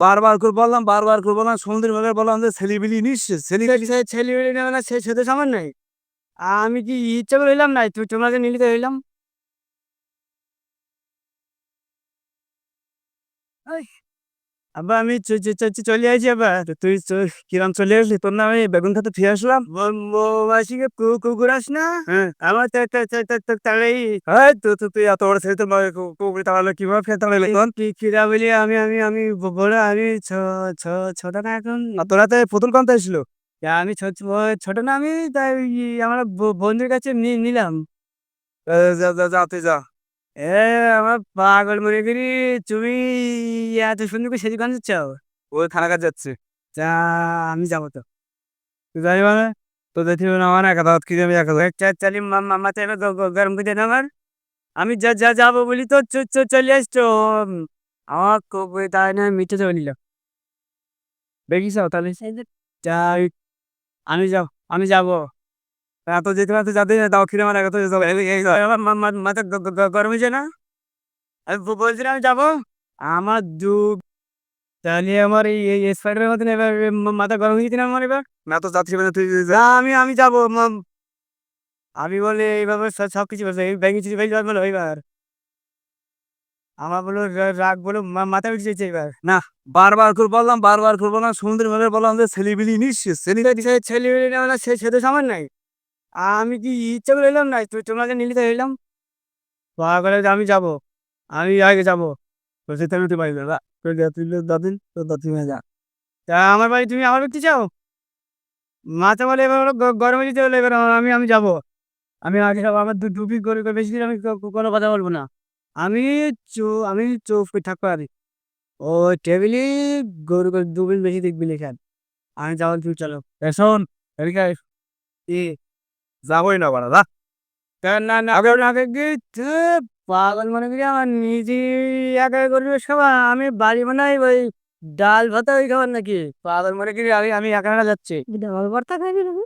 বারবার করে বললাম বারবার করে বললাম সমুদ্রের ভাগে বললাম যে ছেলিবিলি নিস ছেলি ছেলে নেবে না সে সেটা সামান নাই। আমি কি ইচ্ছা করে হইলাম নাই তুই তোমাকে নিলিতে হইলাম। আবার আমি চলে আসি আবার। তুই কিরাম চলে আসলি? তোর নামে বেগুন খেতে ফিরে আসলাম। মাসিকে কুকুর আস না? হ্যাঁ। আমার তাড়াই এই তো তো তুই এত বড় ছেলে তোর কুকুরে তাড়ালে কীভাবে ফের তাড়ালে তোর কিরা বলি আমি আমি আমি বড় আমি ছ ছ ছোট না এখন? আর তোর হাতে পুতুল কান্তা এসেছিল? আমি ছোট ছোট না আমি তাই আমার বন্ধুর কাছে নি- নিলাম। যা যা যা তুই যা। এ আমার পাগল মনে করি তুমি এত সুন্দর করে সেদিকে আনতে চাও ওই থানা কাজ যাচ্ছে। তা আমি যাব তো। তুই যাই মানে তো দেখি না আমার একা দাঁত কি আমি একা দাঁত চা- চালি মা- মা- মাথায় এবার গ- গ- গরম করে দেন আমার। আমি যা যা যাব বলি তো চ- চ- চলে আসছো। আমার কবে তাই না মিটে চলে নিল। দেখিস তাহলে। যাই আমি যাব আমি যাব। এত যেতে না যাতে দাও কিনে আমার একা তো যাব এই এই যা। আমার মা- মা- মাথা গরম হয়েছে না? আমি বলছিলাম যাব? আমার দু তাহলে আমার এই স্পাইডারের মতন এবার মাথা গরম হয়ে গেছে না আমার এবার? না তো যাচ্ছি মানে তুই না আমি আমি যাব আমি বলে এইভাবে সব- সবকিছু বলছে এই ব্যাঙ্গি চিঠি ফেলে বলো এবার আমার বলো রাগ বলো মাথা উঠেছে এবার। বারবার করে বললাম বারবার করে বললাম সমুদ্রের ভাগে বললাম যে ছেলিবিলি নিস ছেলি সে ছেলে মেয়ে না সে সে তো সামান নাই। আমি কি ইচ্ছা করে এলাম না? তুই তোমাকে নিলিতে এলাম। পাগলে আমি যাব। আমি আগে যাব। তো সেটা আমি তুই দাদিন তো দাদি হয়ে যা। তা আমার বাড়ি তুমি আমার ব্যক্তি চাও মাথা বলে এবার গরমে দিতে হলে এবার আমি আমি যাব। আমি আগে যাব। আমার ডুবি করে করে বেশি আমি কোনো কথা বলব না। আমি চো আমি চোখ করে থাকব আর ও টেবিলে গরু করে দুবিন বেশি দেখবি লেখান আমি যাব তুই চলো। শোন এদিকে। এ যাবোই না বাড়া যা। তা না না আগে আগে গিয়ে পাগল মনে করি আমার নিজে একা করবে সবাই আমি বাড়ি বানাই ওই ডাল ভাতা ওই খাবার নাকি? পাগল মনে করি আমি আমি একা একা যাচ্ছি। ডাল ভর্তা খাইবি নাকি?